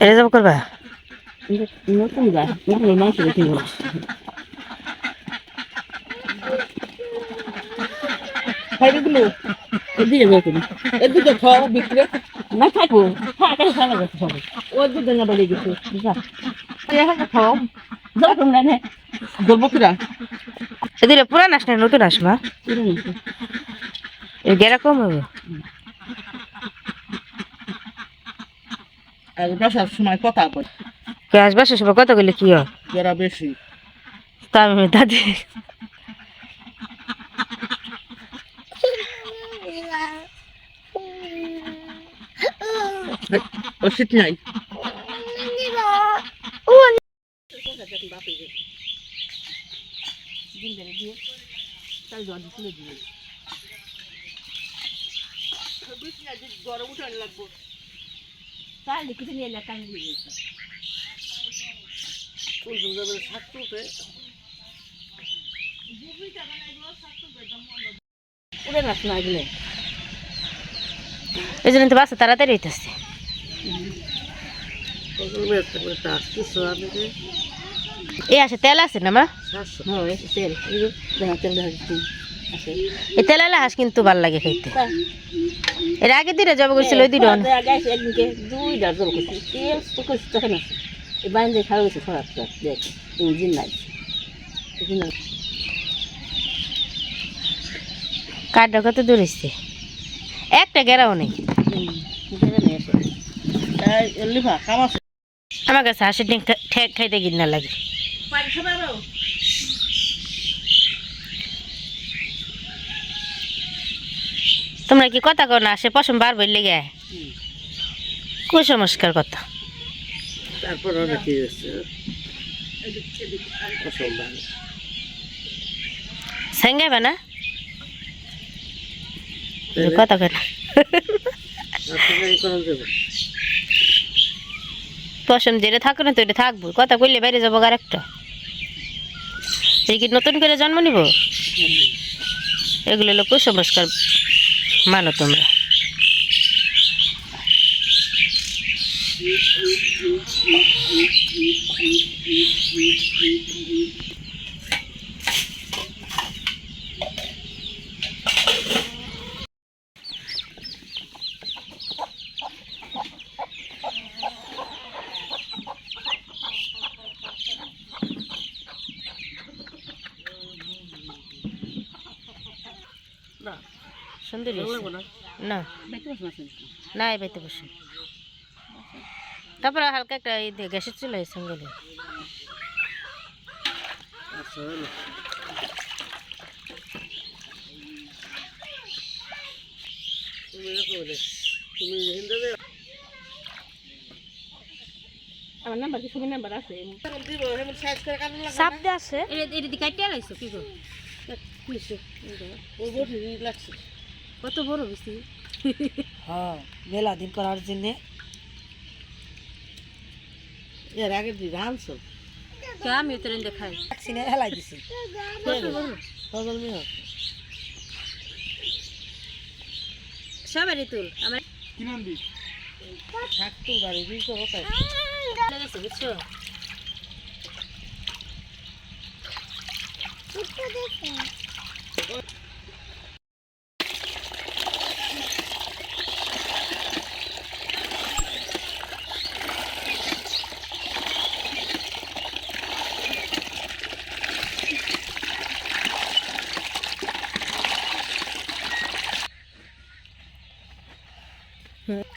এটা যাব করবা নতুন নতুন মাংস রেখে খাইবে গুলো এদিকে বের করি এদিকে খাও। বিক্রি না থাকো থাকা খাওয়া গেছে সবাই ও দুধ না বেড়ে গেছে খাও যাও তোমরা নে কিরা এদিকে পুরান নতুন আস মা এ গেরা কম হবে আর বসার সময় কথা কই কে আসবা সে সময় কত গেলে কি হয় যারা বেশি তা আমি দাদি ওষুধ নাই গরম উঠান লাগবো। তাহলে কিছু নিয়ে যাবে শাক তুলতে। উড়ে নাচ না গেলে এই জন্য তো বাসা তাড়াতাড়ি হইতেছে। এই আছে তেল আছে না মা? হ্যাঁ তেল। এই তেল এই তেল হাঁস কিন্তু ভালো লাগে খাইতে। এর আগে দিনে জব করছিল ওই দুটো গাইছে একদিনকে দুই ডার জল করছি তেল তো করছি তখন আছে। এই বাইন দিয়ে খাওয়া গেছে খারাপ খারাপ দেখ তুমি নাই। কাঠটা কত দূর একটা গেরাও নেই। লিফা কাম আছে। আমার কাছে হাঁসের ঠেক খাইতে গিন্না লাগে পানি খাবে আরও তোমরা কি কথা কো না? সে পশম বার বললে গে কুসংস্কার কথা। তারপর কি হচ্ছে না? কথা কয় না। পশম যেটা থাকো না তো এটা থাকব। কথা কইলে বাইরে যাব আর একটা এই কি নতুন করে জন্ম নিব? এগুলো হলো কুসংস্কার। মানো তোমরা। না সুন্দর। না? না। এই বাইতে বসে। তারপরে হালকা একটা এই গ্যাসের চুলা সঙ্গে আমার নাম্বার কি? সবার নাম্বার আছে? সাইজ করে কাটুন সাপ দিয়ে আছে। এটা দিকে কাটিয়ে লাইছো কি গো? লাগছে। কত বড় বেশি হ্যাঁ মেলা দিন করার জন্য। এর আগে দিন আনছো কে আমি তো রেন্দে খাই? সিনে হেলাই দিছি। সজল মিয়া। সবারই তুল আমার থাকতো বাড়ি দিই তো লেগেছে বুঝছ? Right.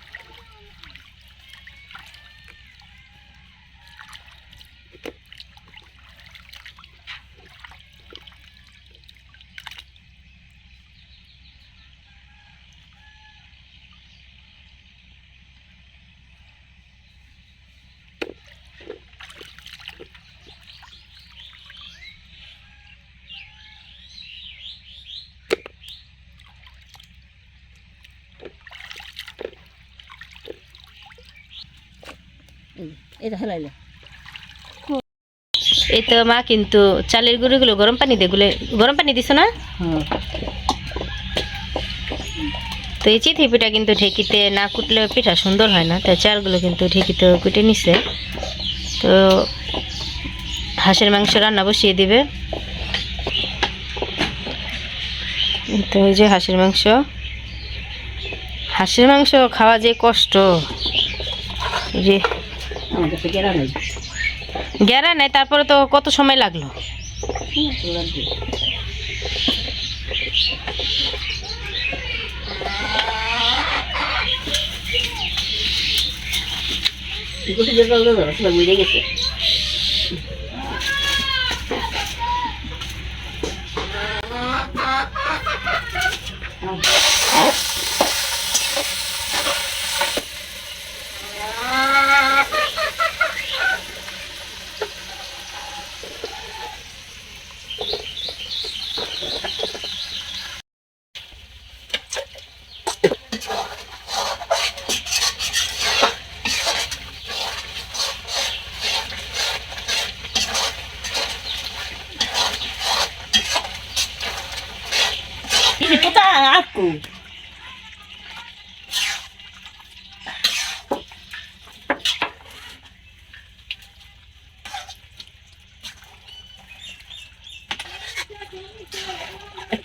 এটা হেলাইলে। এই তো মা কিন্তু চালের গুঁড়োগুলো গরম পানি দিয়ে গুলে গরম পানি দিছো না? হ্যাঁ এই চিথি পিঠা কিন্তু ঢেকিতে না কুটলে পিঠা সুন্দর হয় না তাই চালগুলো কিন্তু ঢেকিতে কুটে নিছে। তো হাঁসের মাংস রান্না বসিয়ে দিবে। তো ওই যে হাঁসের মাংস। হাঁসের মাংস খাওয়া যে কষ্ট। এই যে আমাদের তো গেরা নেই। তারপরে তো কত সময় লাগল? গোটি মিলে গেছে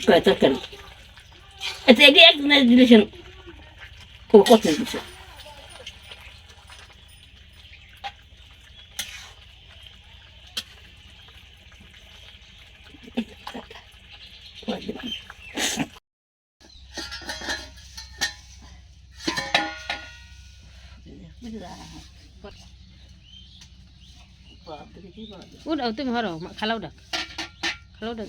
Dia yang kena division. Kau kau tu bisa. উঠাও তুমি হরো খালাও ডাক খালাও ডাক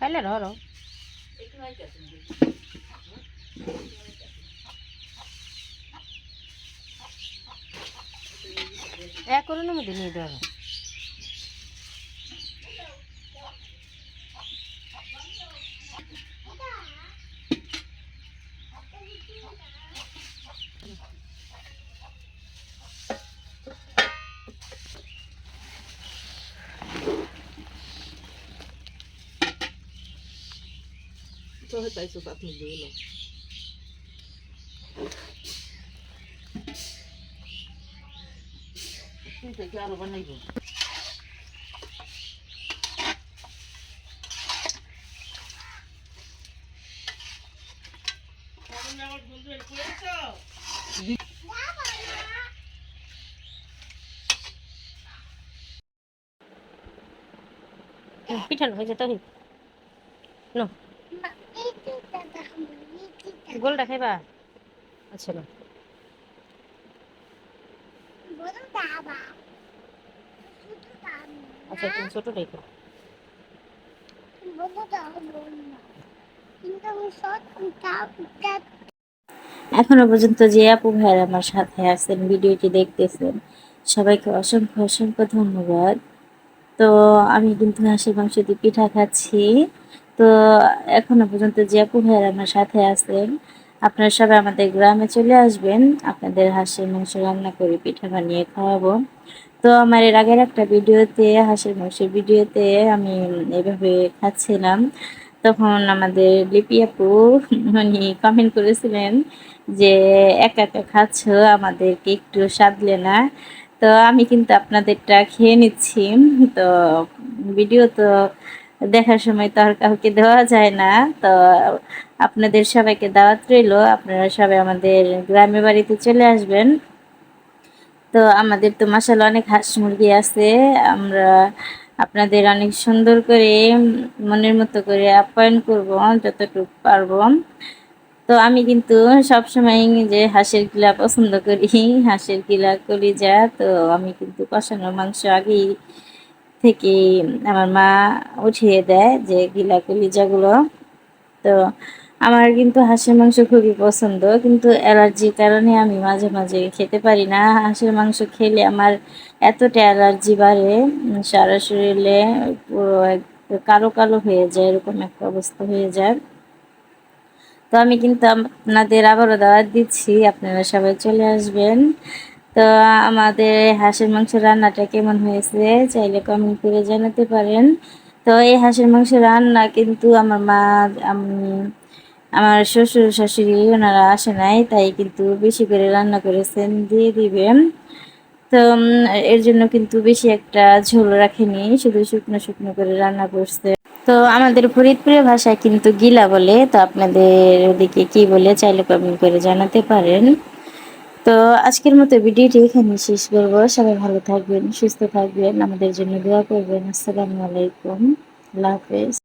পাইলে হরো এক করে মধ্যে নিয়ে দেওয়া Trochę tak nie było. Tutaj garo banego. পিঠানো হয়েছে তো নো গোলটা খাইবা? আচ্ছা। না আচ্ছা তুমি ছোটটাই খাও এখনও পর্যন্ত যে আপু ভাইয়ের আমার সাথে আছেন, ভিডিওটি দেখতেছেন, সবাইকে অসংখ্য অসংখ্য ধন্যবাদ। তো আমি কিন্তু হাঁসের মাংস দিয়ে পিঠা খাচ্ছি। তো এখনও পর্যন্ত যে আপু ভাইয়ের আমার সাথে আছেন, আপনারা সবাই আমাদের গ্রামে চলে আসবেন, আপনাদের হাঁসের মাংস রান্না করে পিঠা বানিয়ে খাওয়াবো। তো আমার এর আগের একটা ভিডিওতে, হাঁসের মাংসের ভিডিওতে আমি এভাবে খাচ্ছিলাম। তখন আমাদের লিপি আপু, উনি কমেন্ট করেছিলেন যে, একা একা খাচ্ছ, আমাদেরকে একটু সাধলে না। তো আমি কিন্তু আপনাদেরটা খেয়ে নিচ্ছি। তো ভিডিও তো দেখার সময় তো আর কাউকে দেওয়া যায় না। তো আপনাদের সবাইকে দাওয়াত রইল। আপনারা সবাই আমাদের গ্রামের বাড়িতে চলে আসবেন। তো আমাদের তো মাসাল অনেক হাঁস মুরগি আছে। আমরা আপনাদের অনেক সুন্দর করে, মনের মতো করে আপ্যায়ন করব, যতটুকু পারব। তো আমি কিন্তু সবসময় যে হাঁসের গিলা পছন্দ করি, হাঁসের গিলা কলিজা, তো আমি কিন্তু কষানো মাংস আগেই থেকে আমার মা উঠিয়ে দেয় যে গিলা কলিজাগুলো তো আমার কিন্তু হাঁসের মাংস খুবই পছন্দ, কিন্তু অ্যালার্জির কারণে আমি মাঝে মাঝে খেতে পারি না। হাঁসের মাংস খেলে আমার এতটা অ্যালার্জি বাড়ে সারা শরীরে পুরো কালো কালো হয়ে যায়, এরকম একটা অবস্থা হয়ে যায়। তো আমি কিন্তু আপনাদের আবারও দাওয়াত দিচ্ছি, আপনারা সবাই চলে আসবেন। তো আমাদের হাঁসের মাংস রান্নাটা কেমন হয়েছে চাইলে কমেন্ট করে জানাতে পারেন। তো এই হাঁসের মাংস রান্না কিন্তু আমার মা, আমি, আমার শ্বশুর শাশুড়ি ওনারা আসে নাই, তাই কিন্তু বেশি করে রান্না করেছেন, দিয়ে দিবেন। তো এর জন্য কিন্তু বেশি একটা ঝোল রাখেনি, শুধু শুকনো শুকনো করে রান্না করছে। তো আমাদের ফরিদপুরের ভাষায় কিন্তু গিলা বলে, তো আপনাদের ওদিকে কি বলে চাইলে কমেন্ট করে জানাতে পারেন। তো আজকের মতো ভিডিওটি এখানে শেষ করব। সবাই ভালো থাকবেন, সুস্থ থাকবেন। আমাদের জন্য দোয়া করবেন। আসসালামু আলাইকুম। আল্লাহ হাফেজ।